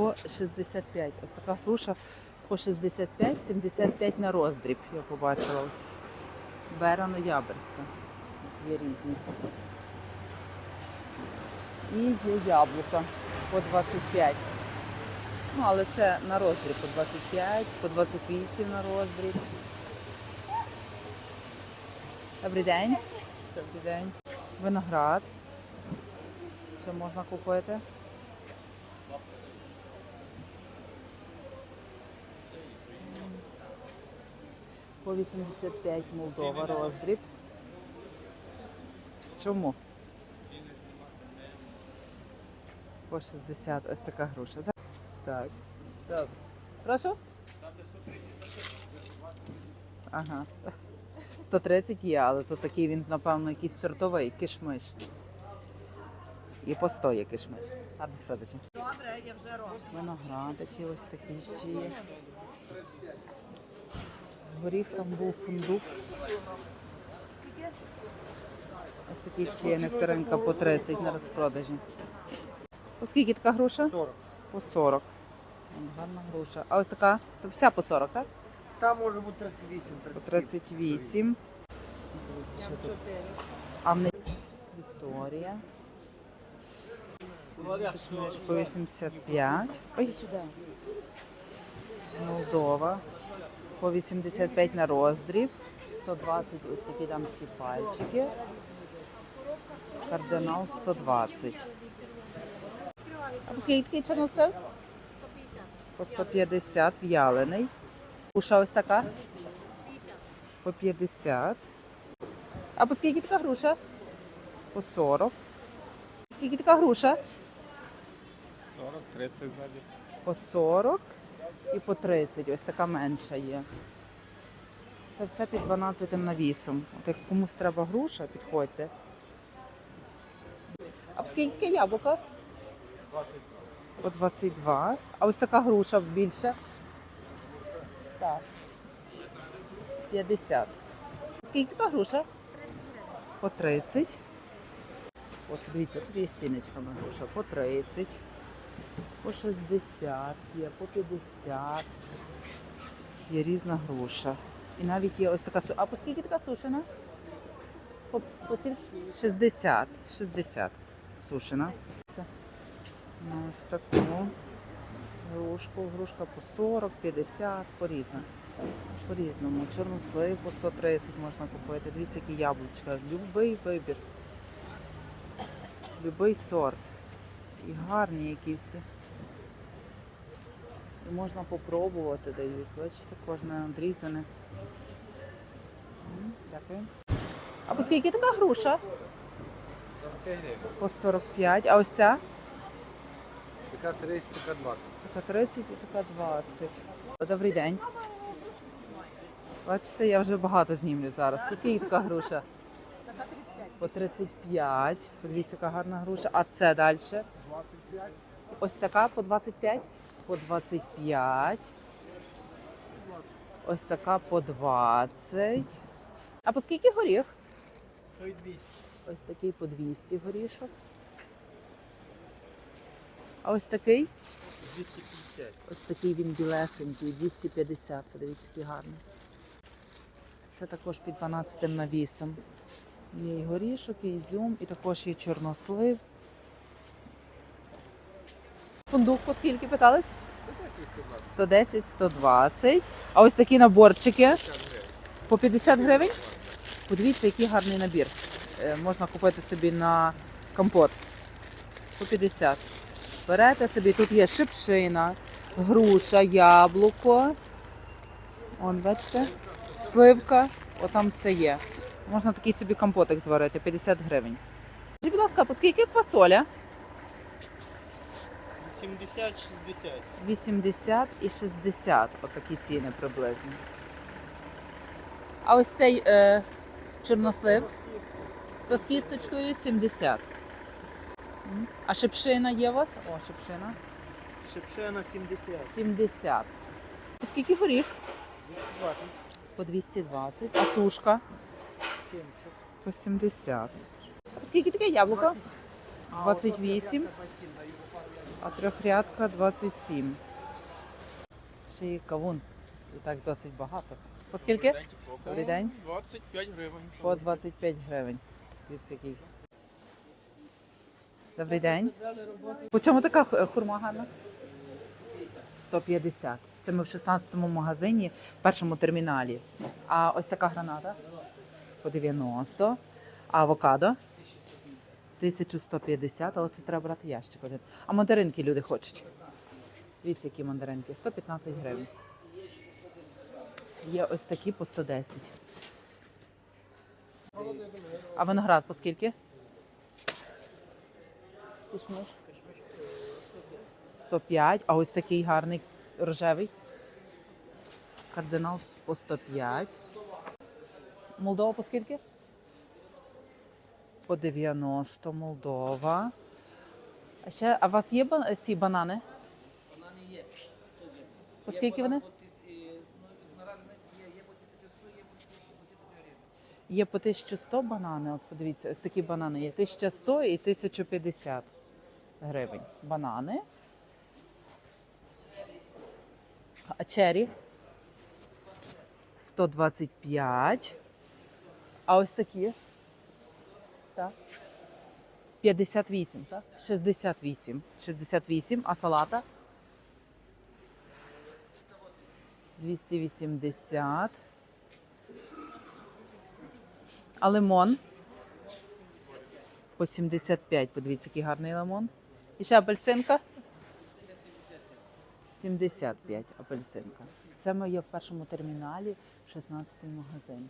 по 65. Ось така груша по 65, 75 на роздріб. Я побачила ось. Берано-яберська. Є різні. І є яблука по 25. Ну, але це на роздріб по 25, по 28 на роздріб. Добрий день. Добрий день. Виноград. Що можна купити? По 85 Молдова роздріб. Чому? По 60 ось така груша. Так. Добре. Прошу? Ага. 130 є, але то такий він, напевно, якийсь сортовий кишмиш. І по 100 є кишмиш. Гарно продажі. Добре, я вже роблю. Виноградики ось такі ще є. Горіх там був фундук. Ось такий ще є нектаринка по 30 на розпродажі. По скільки така груша? 40. По 40. Гарна груша. А ось така, то вся по 40, так? Там може бути 38, По 38. А в не... Вікторія. По 85. Ой, сюди. Молдова. По 85 на роздріб. 120 ось такі дамські пальчики. Кардинал 120. А по скільки такий чорнослив? 150. По 150 в'ялений. Уша ось така? По 50. А по скільки така груша? По 40. Скільки така груша? 40, 30 ззаді. По 40 і по 30. Ось така менша є. Це все під 12 навісом. От як комусь треба груша, підходьте. А скільки таке яблуко? 20. По 22. А ось така груша більше? Так. 50. Скільки така груша? По 30. От дивіться, тут є стіночками груша. По 30. По 60 є, по 50. Є різна груша. І навіть є ось така су- А по скільки така сушена? По, по скільки? 60. 60 сушена. Ось таку грушку. Грушка по 40, 50, по різному. По різному. Чорнослив по 130 можна купити. Дивіться, які яблучка. Любий вибір. Любий сорт. І гарні які всі. І можна попробувати дають. Бачите, кожне одрізане. М, Дякую. А по скільки така груша? 45. По 45. А ось ця? Така 30, така 20. Така 30 і така 20. Добрий день. Бачите, я вже багато знімлю зараз. По скільки така груша? Така 35. По 35. Подивіться, яка гарна груша. А це далі? 25, Ось така по 25. По 25. Ось така по 20. А по скільки горіх? то 200. Ось такий по 200 горішок. А ось такий? 250. Ось такий він білесенький, 250, подивіться, який гарний. Це також під 12 навісом. Є і горішок, і ізюм, і також є чорнослив. Фундук по скільки питались? 110, 120. А ось такі наборчики по 50 гривень. Подивіться, який гарний набір. Е, Можна купити собі на компот. По 50. Берете собі, тут є шипшина, груша, яблуко. Он, бачите? Сливка, отам все є. Можна такий собі компотик зварити, 50 гривень. Скажіть, будь ласка, по скільки квасоля? 70, 60. 80 і 60. Отакі ціни приблизно. А ось цей е, чорнослив, то з кісточкою 70. М. А шипшина є у вас? О, шипшина. Шепшена 70. 70. Скільки горіх? 20. По 220. А сушка? 70. По 70. А скільки таке яблуко? 28. А трьохрядка 27. Ще є кавун. І так досить багато. По скільки? Добрий день. 25 гривень. По 25 гривень. Дивіться, який. Добрий день. По чому така хурма гарна? 150. Це ми в 16-му магазині, в першому терміналі. А ось така граната? По 90. А авокадо? 1150, але це треба брати ящик один. А мандаринки люди хочуть. Дивіться, які мандаринки. 115 гривень. Є ось такі по 110. А виноград по скільки? Кишмиш. 105. А ось такий гарний рожевий. Кардинал по 105. Молдова по скільки? По 90 Молдова. А ще, а у вас є ба- ці банани? Банани є. По скільки вони? Є по 1100 банани. От подивіться, ось такі банани є 1100 і 1050 гривень. Банани. А чері? 125. А ось такі? Так. 58, так? 68. 68. А салата? 280. А лимон? По 75. Подивіться, який гарний лимон. І ще апельсинка? 75 апельсинка. Це ми є в першому терміналі, 16 магазин.